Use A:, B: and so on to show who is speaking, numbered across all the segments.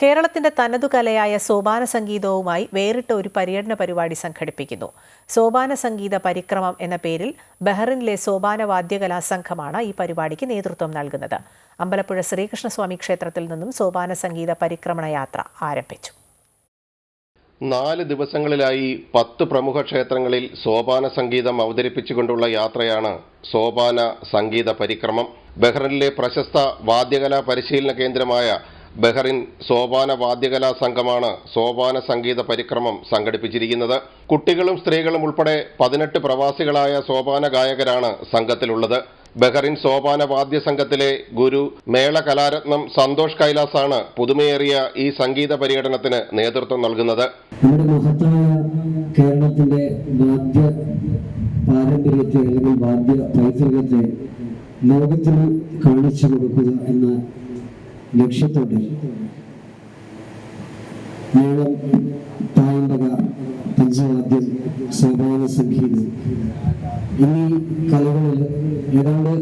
A: കേരളത്തിന്റെ തനതു കലയായ സോപാന സംഗീതവുമായി വേറിട്ട ഒരു പര്യടന പരിപാടി സംഘടിപ്പിക്കുന്നു. സോപാന സംഗീത പരിക്രമം എന്ന പേരിൽ ബഹ്റിനിലെ സോപാന വാദ്യകലാ സംഘമാണ് ഈ പരിപാടിക്ക് നേതൃത്വം നൽകുന്നത്. അമ്പലപ്പുഴ ശ്രീകൃഷ്ണസ്വാമി ക്ഷേത്രത്തിൽ നിന്നും സോപാന സംഗീത പരിക്രമണ യാത്ര ആരംഭിച്ചു.
B: നാല് ദിവസങ്ങളിലായി പത്ത് പ്രമുഖ ക്ഷേത്രങ്ങളിൽ സോപാന സംഗീതം അവതരിപ്പിച്ചുകൊണ്ടുള്ള യാത്രയാണ് സോപാന സംഗീത പരിക്രമം. ബഹ്റിനിലെ പ്രശസ്ത വാദ്യകലാ പരിശീലന കേന്ദ്രമായ ബഹ്റിൻ സോപാന വാദ്യകലാ സംഘമാണ് സോപാന സംഗീത പരിക്രമം സംഘടിപ്പിച്ചിരിക്കുന്നത്. കുട്ടികളും സ്ത്രീകളും ഉൾപ്പെടെ പതിനെട്ട് പ്രവാസികളായ സോപാന ഗായകരാണ് സംഘത്തിലുള്ളത്. ബഹ്റിൻ സോപാന വാദ്യ സംഘത്തിലെ ഗുരു മേള കലാരത്നം സന്തോഷ് കൈലാസാണ് പുതുമയേറിയ ഈ സംഗീത പര്യടനത്തിന് നേതൃത്വം നൽകുന്നത്.
C: നമ്മുടെ മഹത്തായ കേരളത്തിന്റെ വാദ്യ പാരമ്പര്യത്തെ അല്ലെങ്കിൽ വാദ്യ പൈതൃകത്തെ ലോകത്തിന് കാണിച്ചു കൊടുക്കുക എന്ന ലക്ഷ്യത്തോടെ മേളം തായമ്പക പഞ്ചവാദ്യം സോപാന സംഗീതം എന്നീ കലകളിൽ ഏതാണ്ട്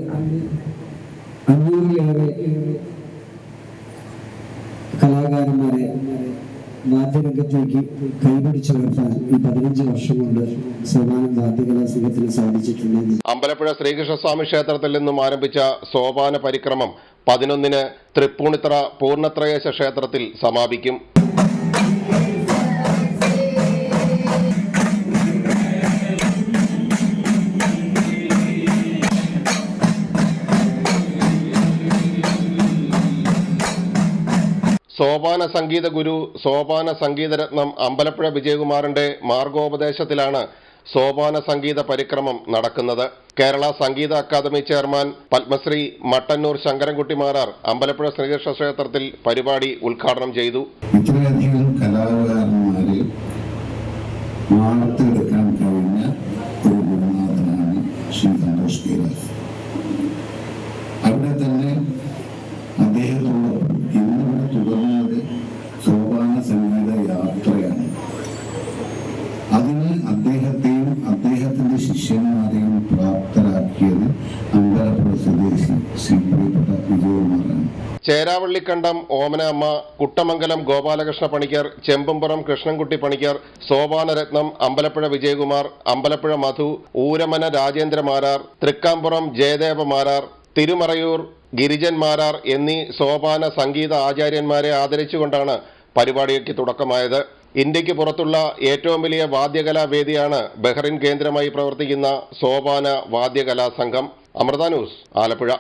C: അഞ്ഞൂറിലേറെ കലാകാരന്മാരെ വാദ്യരംഗത്തേക്ക് കൈപിടിച്ചുയർത്താൻ ഈ പതിനഞ്ച് വർഷം കൊണ്ട് സോപാനം വാദ്യകലാ സംഘത്തിന് സാധിച്ചിട്ടുണ്ട്.
B: അമ്പലപ്പുഴ ശ്രീകൃഷ്ണസ്വാമി ക്ഷേത്രത്തിൽ നിന്നും ആരംഭിച്ച സോപാന പരിക്രമം പതിനൊന്നിന് തൃപ്പൂണിത്തറ പൂർണത്രയേശ ക്ഷേത്രത്തിൽ സമാപിക്കും. സോപാന സംഗീത ഗുരു സോപാന സംഗീതരത്നം അമ്പലപ്പുഴ വിജയകുമാറിന്റെ മാർഗോപദേശത്തിലാണ് സോപാന സംഗീത പരിക്രമം നടക്കുന്നത്. കേരള സംഗീത അക്കാദമി ചെയർമാൻ പത്മശ്രീ മട്ടന്നൂർ ശങ്കരൻകുട്ടി മാരാർ അമ്പലപ്പുഴ ശ്രീകൃഷ്ണ ക്ഷേത്രത്തിൽ പരിപാടി ഉദ്ഘാടനം ചെയ്തു.
D: ഇത്രയധികം കലാകാരന്മാരെ വാർത്തെടുക്കാൻ കഴിഞ്ഞ ഒരു ഗുരുനാഥനാണ് ശ്രീ സന്തോഷ് കൈലാസ് അവിടെ തന്നെ അദ്ദേഹത്തോടൊപ്പം ഇന്നിവിടെ തുടർന്നത് സോപാന സംഗീത യാത്രയാണ്. അതിന് അദ്ദേഹത്തെയും അദ്ദേഹത്തിന്റെ ശിഷ്യന്മാരെയും പ്രാപ്തരാക്കിയത് അമ്പലപ്പുഴ സ്വദേശി ശ്രീ വിജയകുമാറാണ്.
B: ചേരാവള്ളിക്കണ്ടം ഓമന അമ്മ കുട്ടമംഗലം ഗോപാലകൃഷ്ണ പണിക്കർ ചെമ്പുംപുറം കൃഷ്ണൻകുട്ടി പണിക്കർ സോപാനരത്നം അമ്പലപ്പുഴ വിജയകുമാർ അമ്പലപ്പുഴ മധു ഊരമന രാജേന്ദ്ര മാരാർ തൃക്കാമ്പുറം ജയദേവ മാരാർ തിരുമറയൂർ ഗിരിജൻ മാരാർ എന്നീ സോപാന സംഗീത ആചാര്യന്മാരെ ആദരിച്ചുകൊണ്ടാണ് പരിപാടിക്ക് തുടക്കമായത്. ഇന്ത്യയ്ക്ക് പുറത്തുള്ള ഏറ്റവും വലിയ വാദ്യകലാ വേദിയാണ് ബഹ്റിൻ കേന്ദ്രമായി പ്രവർത്തിക്കുന്ന സോപാന വാദ്യകലാ സംഘം. അമൃത ന്യൂസ് ആലപ്പുഴ.